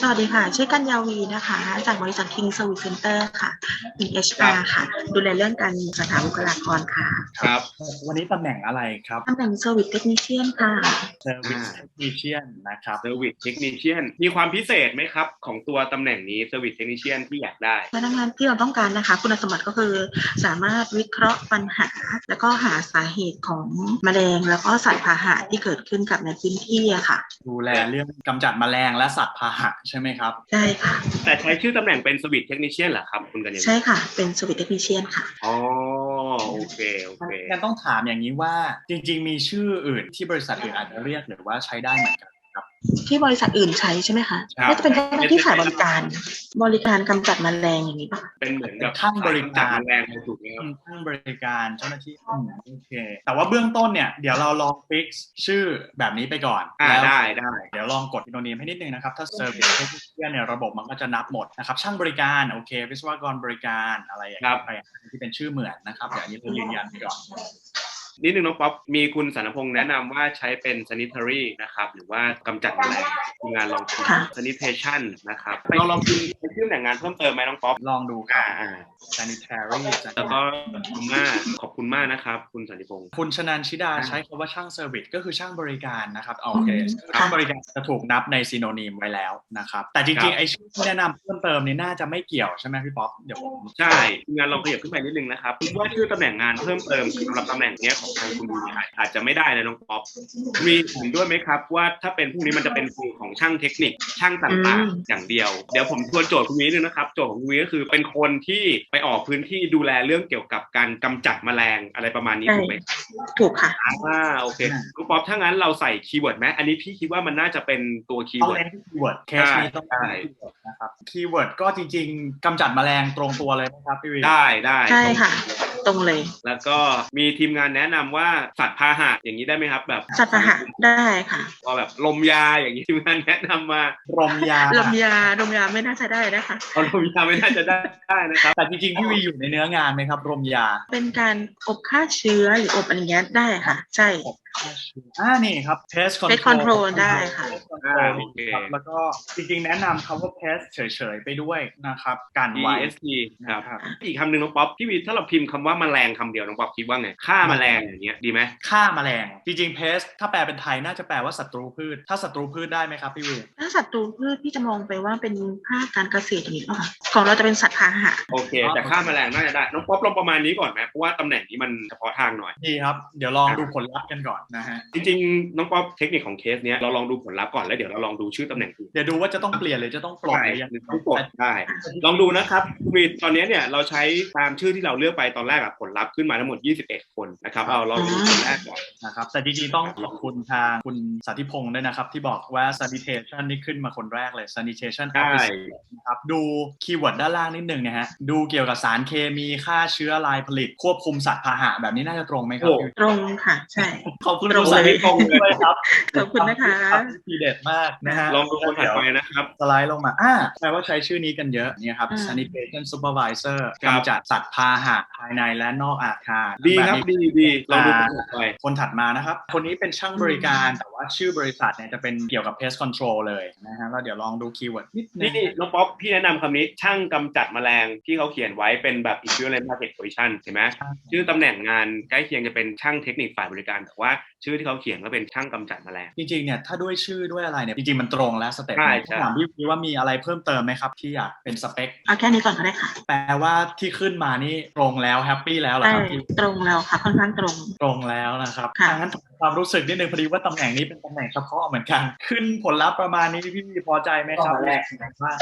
สวัสดีค่ะ ชื่อกัญญาวีนะคะ จากบริษัท King Service Center ค่ะเป็น HR ค่ะ ดูแลเรื่องการสถาบุคลากรค่ะ ครับ วันนี้ตำแหน่งอะไรครับ ตำแหน่ง Service Technician ค่ะ Service อ่า Technician นะครับ Service Technician มีความพิเศษไหมครับ ของตัวตำแหน่งนี้ Service Technician ที่อยากได้ พนักงานที่เราต้องการนะคะ คุณสมบัติก็คือสามารถวิเคราะห์ปัญหา แล้วก็หาสาเหตุของแมลง แล้วก็สัตว์พาหะที่เกิดขึ้นกับในพื้นที่อะค่ะ ดูแลเรื่องกำจัดแมลงและสัตว์พาหะใช่ไหมครับ ใช่ค่ะ แต่ใช้ชื่อตำแหน่งเป็น Service Technician เหรอครับคุณกัญญาใช่ค่ะ เป็น Service Technician ค่ะ อ๋อโอเคโอเคงั้นต้องถามอย่างนี้ว่าจริง ๆ มีชื่ออื่นที่บริษัทอื่นอาจจะเรียกหรือว่าใช้ได้เหมือนกันครับ ที่บริษัทอื่นใช้ใช่ไหมคะครับก็จะเป็นเจ้าหน้าที่ขายบริการ บริการกำจัดแมลงอย่างนี้ป่ะเป็นเหมือนกับช่างบริการจัดแรงถูกไหมครับช่างบริการเจ้าหน้าที่อืมโอเค แต่ว่าเบื้องต้นเนี่ยเดี๋ยวเราลองฟิกชื่อแบบนี้ไปก่อนอ่าแล้วได้ได้เดี๋ยวลองกดอินโนเนมให้นิดนึงนะครับ ถ้า Service Technician เนี่ยระบบมันก็จะนับหมดนะครับช่างบริการโอเค วิศวกรบริการอะไรอย่างครัเงี้บยไปที่เป็นชื่อเหมือนนะครับเดี๋ยวอันนี้เรายืนยันไปก่อน นิดนึงน้องป๊อปมีคุณสันพงษ์แนะนำว่าใช้เป็น sanitary นะครับ หรือว่ากำจัดแมลงทีมงานลองพิมพ์ค่ะ sanitation นะครับเราลองพิมพ์ชื่อตำแหน่งงานเพิ่มเติมไหมน้องป๊อปลองดูครัอ่าบอ่า sanitary แล้วก็ขอบคุณมากขอบคุณมากนะครับ คุณสันติพงษ์คุณชนันชิดาอ่าใช้คำว่าช่างเซอร์วิสก็คือช่างบริการนะครับโอเคอืมช่างค่ะบริการจะถูกนับในซีโนนิมไว้แล้วนะครับ แต่จครัริงบๆไอ้ชื่อที่แนะนำเพิ่มเติมนี่น่าจะไม่เกี่ยวใช่ไหมพี่ป๊อปเดี๋ยวผมใช่ทีมงานลองขยับขึ้นไปนิดนึงนะครับว่าชื่อตำแหน่งงานเพิ่มเติมสำหรับตำแหน่งเนี้ยของทางคุณวีอาจจะไม่ได้เลยน้องป๊อปมีเห็นด้วยไหมครับ ว่าถ้าเป็นพวกนี้มันจะเป็นฟิลของช่างเทคนิคช่างต่างอืมๆอย่างเดียว เดี๋ยวผมทวนโจทย์คุณวีนิดนึงนะครับ โจทย์ของคุณวีก็คือเป็นคนที่ไปออกพื้นที่ดูแลเรื่องเกี่ยวกับการกำจัดแมลงอะไรประมาณนี้ใช่ถูกไหมถูกค่ะอ่าโอเคน้องป๊อปถ้างั้นเราใส่คีย์เวิร์ดไหมอันนี้พี่คิดว่ามันน่าจะเป็นตัวคีย์ต้องเวิร์ดเน้นคีย์เวิร์ดเคสนี้ต้องได้เน้นคีย์เวิร์ดนะครับคีย์เวิร์ดก็จริง ๆกำจัดแมลงตรงตัวเลยนะครับพี่วีได้ได้ใช่ค่ะ ตรงเลย แล้วก็มีทีมงานแนะนำว่าสัตว์พาหะอย่างนี้ได้ไหมครับ แบบสัตว์พาหะได้ค่ะ ว่าแบบลมยาอย่างนี้ทีมงานแนะนำมารมยาลมยาลมยาไม่น่าจะได้นะคะ เอาลมยาไม่น่าจะได้ได้นะครับ แต่จริงๆพี่วีอยู่ในเนื้องานไหมครับรมยา เป็นการอบฆ่าเชื้อหรืออบอะไรเงี้ยได้ค่ะ ใช่ อ่านี่ครับ pest control Pest control ได้ค่ะ Pest อ่า control โอเคครับแล้วก็จริงๆ แนะนำคำว่า pest เฉยๆ ไปด้วยนะครับกันไว้ EST ครับครับอีกคำหนึ่งน้องป๊อปพี่วีถ้าเราพิมพ์คำว่าแมลงคำเดียวน้องป๊อปคิดว่าไงฆ่าแมลงอย่างเงี้ยดีไหมฆ่าแมลง จริงๆ pest ถ้าแปลเป็นไทยน่าจะแปลว่าศัตรูพืช ถ้าศัตรูพืชได้ไหมครับพี่วีถ้าศัตรูพืชพี่จะมองไปว่าเป็นภาคการเกษตรอย่างนี้ป่ะคะของเราจะเป็นสัตว์พาหะโอเค แต่ฆ่าแมลงน่าจะได้น้องป๊อปลองประมาณนี้ก่อนไหมเพราะว่าตำแหน่งนี้มันเฉพาะทางหน่อยดีครับ เดี๋ยวลองดูผลลัพธ์กันก่อนนะฮะจริงๆน้องป๊อปเทคนิคของเคสเนี้ยเราลองดูผลลัพธ์ก่อนแล้วเดี๋ยวเราลองดูชื่อตำแหน่งอื่นเดี๋ยวดูว่าจะต้องเปลี่ยนหรือจะต้องปลดใช่หรือยังหรือต้องกดได้ลองดูนะครับคุณวีตอนนี้เนี่ยเราใช้ตามชื่อที่เราเลือกไปตอนแรกอะผลลัพธ์ขึ้นมาทั้งหมด 21 คนนะครับเอาเราดูคนแรกก่อนนะครับแต่จริงๆต้องขอบคุณทางคุณสาธิพงศ์ด้วยนะครับ ที่บอกว่า sanitation นี่ขึ้นมาคนแรกเลย sanitation ใช่ officer นะครับดูคีย์เวิร์ดด้านล่างนิดนึงนะฮะดูเกี่ยวกับสารเคมีฆ่าเชื้อลายผลิตควบคุมสัตว์พาหะแบบนี้น่าจะตรงไหมครับตรงค่ะ ใช่ขอบคุณตรงคุณสาธิพงศ์ด้วยครับขอบคุณนะคะทีเด็ดมากนะฮะลองดูคนถัดไปนะครับสไลด์ลงมาอ่าแปลว่าใช้ชื่อนี้กันเยอะเนี่ยครับอืม sanitation supervisor ครับกำจัดสัตว์พาหะภายในและนอกอาคารดีครับแนี้ดีดีลองดูคนถัดไปคนถัดมานะครับ คนนี้เป็นช่างบริการแต่ว่าชื่อบริษัทเนี่ยจะเป็นเกี่ยวกับ pest control เลยนะฮะแล้วเดี๋ยวลองดูคีย์เวิร์ดนิดนึนี่งนี่น้องป๊อปพี่แนะนำคำนี้ช่างกำจัดแมลงที่เขาเขียนไว้เป็นแบบ equivalent market position เห็นไหมชื่อตำแหน่งงานใกล้เคียงจะเป็นช่างเทคนิคฝ่ายบริการแต่ว่าชื่อที่เขาเขียนก็เป็นช่างกำจัดแมลงจริงๆเนี่ยถ้าด้วยชื่อด้วยอะไรเนี่ยจริงๆมันตรงแล้วสเต็ปใช่นี้ใช่ถามพี่วิว่ามีอะไรเพิ่มเติมไหมครับที่อยากเป็นสเปคเอาแค่นี้ก่อนก็ได้ค่ะแปลว่าที่ขึ้นมานี่ตรงแล้วแฮปปี้แล้วเหรอใช่ครับพี่ตรงแล้วค่ะค่อนข้างตรงตรงแล้วนะครับค่ะงั้น ความรู้สึกนิดนึงพอดีว่าตำแหน่งนี้เป็นตำแหน่งเฉพาะเหมือนกัน ขึ้นผลลัพธ์ประมาณนี้พี่พอใจไหมครับแรกว่า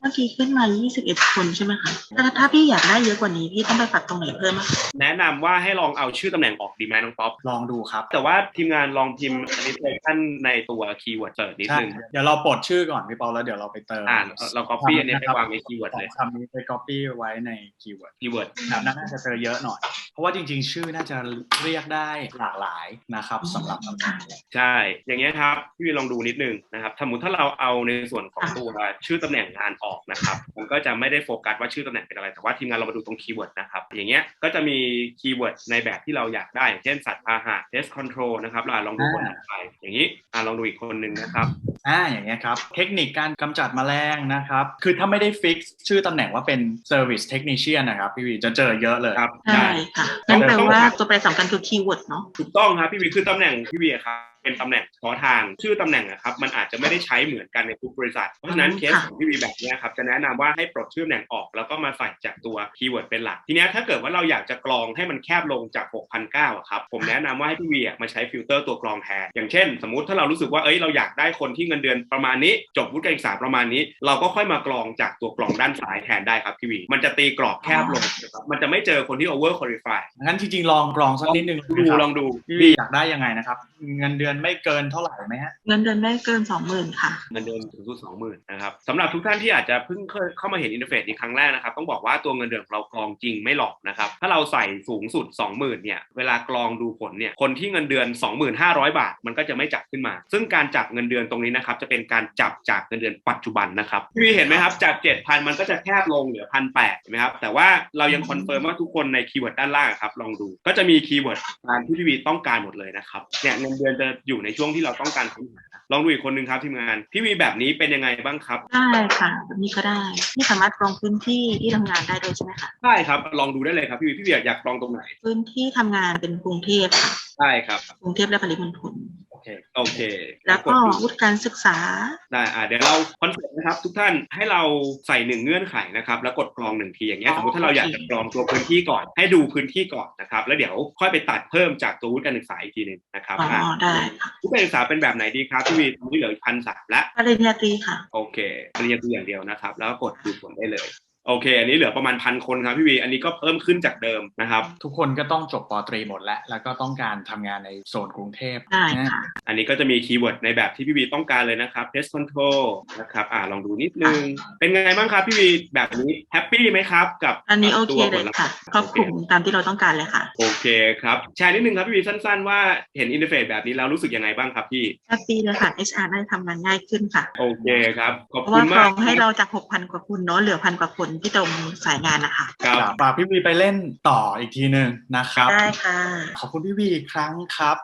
เมื่อกี้ขึ้นมา 21 คนใช่ไหมคะถ้าถ้าพี่อยากได้เยอะกว่านี้พี่ต้องไปปรับตรงไหนเพิ่มอะคะแนะนำว่าให้ลองเอาชื่อตำแหน่งออกดีไหมน้องป๊อปลองดูครับ แต่ว่าทีมงานลองพิมพ์ sanitation ในตัวคีย์เวิร์ดเสิร์ชนิดใช่นึงเดี๋ยวเราปลดชื่อก่อนพี่ปอแล้วเดี๋ยวเราไปเติมอ่านเรา copy อันนี้ไปวางในคีย์เวิร์ดสอเลยงคำนี้ไป copy ไว้ในคีย์เวิร์ดคีย์เวิร์ดครับน่าจะเจอเยอะหน่อย เพราะว่าจริง ๆ ชื่อน่าจะเรียกได้หลากหลายนะครับสำหรับตำแหน่งใช่ อย่างเงี้ยครับพี่วีลองดูนิดนึงนะครับสมมติถ้าเราเอาในส่วนของตัวชื่อตำแหน่งงานออกนะครับมันก็จะไม่ได้โฟกัสว่าชื่อตำแหน่งเป็นอะไรแต่ว่าทีมงานเรามาดูตรงคีย์เวิร์ดนะครับอย่างเงี้ยก็จะมีคีย์เวิร์ดในแบบที่เราอยากได้อย่างเช่นสัตว์พาหะ test control นะครับเราอะลองดูคนถัดไปอย่างนี้อะลองดูอีกคนหนึ่งนะครับอ่าอย่างเงี้ยครับเทคนิคการกำจัดแมลงนะครับคือถ้าไม่ได้ฟิกชื่อตำแหน่งว่าเป็น Service Technician นะครับพี่วีจะเจอเยอะเลยครับใช่ค่ะนั่นแปลว่าตัวแปรสำคัญคือคีย์เวิร์ดเนาะถูกต้องครับพี่วีคือตำแหน่งพี่วีอะครับ เป็นตำแหน่งเฉพาะทางชื่อตำแหน่งนะครับมันอาจจะไม่ได้ใช้เหมือนกันในทุกบริษัท เพราะฉะนั้นอืมเคสค่ะของพี่วีแบบเนี้ยครับจะแนะนำว่าให้ปลดชื่อตำแหน่งออก แล้วก็มาใส่จากตัวคีย์เวิร์ดเป็นหลัก ทีเนี้ยถ้าเกิดว่าเราอยากจะกรองให้มันแคบลงจาก6,900อะครับผมแนะนำว่าให้พี่วีอะมาใช้ฟิลเตอร์ตัวกรองแทนอย่างเช่น สมมุติถ้าเรารู้สึกว่าเอ้ยเราอยากได้คนที่เงินเดือนประมาณนี้ จบวุฒิการศึกษาประมาณนี้ เราก็ค่อยมากรองจากตัวกรองด้านซ้ายแทนได้ครับพี่วีมันจะตีกรอบแคบลงนะครับมันจะไม่เจอคนที่ over qualify งั้นจริงๆลองกรองสักนิดนึงดูนะครับลองดูพี่วีอยากได้ยังไงนะครับเงินเดือนไม่เกินเท่าไหร่ไหมฮะเงินเดือนได้เกินสองหมื่นค่ะเงินเดือนถึงสุดสองหมื่นนะครับสำหรับทุกท่านที่อาจจะเพิ่งเข้ามาเห็นอินเทอร์เฟซนี้ครั้งแรกนะครับต้องบอกว่าตัวเงินเดือนของเรากรองจริงไม่หลอกนะครับถ้าเราใส่สูงสุด 20,000เนี่ยเวลากรองดูผลเนี่ยคนที่เงินเดือน 25,000 บาท มันก็จะไม่จับขึ้นมา ซึ่งการจับเงินเดือนตรงนี้นะครับจะเป็นการจับจากเงินเดือนปัจจุบันนะครับพี่เห็นไหมครับจาก 7,000 มันก็จะแคบลงเหลือพันแปดเห็นไหมครับแต่ว่าเรายังคอนเฟิร์มว่าทุกคนในคีย์เวิร์ดด้านล่างครับลองดูก็จะมีคีย์เวิร์ดตามที่พี่วีต้องการหมดเลยนะครับเนี่ยเงินเดือนจะอยู่ในช่วงที่เราต้องการค้นหาลองดูอีกคนหนึ่งครับทีมงานพี่วีแบบนี้เป็นยังไงบ้างครับ ได้ค่ะแบบนี้ก็ได้ที่สามารถกรองพื้นที่ที่ทำงานได้ด้วยใช่ไหมคะใช่ครับลองดูได้เลยครับพี่วีพี่วีอยากลองตรงไหน พื้นที่ทำงานเป็นกรุงเทพค่ะใช่ครับกรุงเทพและปริมณฑล โอเคโอเคแล้วก็ดดูวุฒิการศึกษา ได้อ่าเดี๋ยวเราคอนเซ็ปต์นะครับ ทุกท่านให้เราใส่หนึ่งเงื่อนไขนะครับ แล้วกดกรองหนึ่งทีอย่างเงี้ยอ๋อสมมติถ้าเราอยากจะกรองตัวพื้นที่ก่อน ให้ดูพื้นที่ก่อนนะครับ แล้วเดี๋ยวค่อยไปตัดเพิ่มจากตัววุฒิการศึกษาอีกทีหนึ่งนะครับอ๋ออะได้ค่ะวุฒิการศึกษาเป็นแบบไหนดีครับพี่วีตอนนี้เหลือพันสามละปริญญาตรีค่ะ โอเคปริญญาตรีอย่างเดียวนะครับ แล้วก็กดดูผลได้เลย โอเค อันนี้เหลือประมาณพันคนครับพี่วี อันนี้ก็เพิ่มขึ้นจากเดิมนะครับ ทุกคนก็ต้องจบปอตรีหมดแล้ว แล้วก็ต้องการทำงานในโซนกรุงเทพได้นะค่ะอันนี้ก็จะมีคีย์เวิร์ดในแบบที่พี่วีต้องการเลยนะครับ test control นะครับ อ่าลองดูนิดนึง เป็นไงบ้างครับพี่วี แบบนี้แฮปปี้ไหมครับ กับอันนี้โอเคตัวผเลยลัพธ์ค่ะครอบคลุมตามที่เราต้องการเลยค่ะ โอเคครับ แชร์นิดนึงครับพี่วีสั้น ๆ ว่าเห็นอินเทอร์เฟซแบบนี้แล้วรู้สึกยังไงบ้างครับพี่แฮปปี้เลยค่ะ HR ได้ทำงานง่ายขึ้นค่ะ โอเคครับ ขอบเพราะคุว่าณกรมาอกงให้เราจาก6,000กว่าคนเนาะเหลือพันกว่าคนที่ตรงสายงานนะคะครับฝากพี่วีไปเล่นต่ออีกทีหนึ่งนะครับได้ค่ะขอบคุณพี่วีอีกครั้งครับ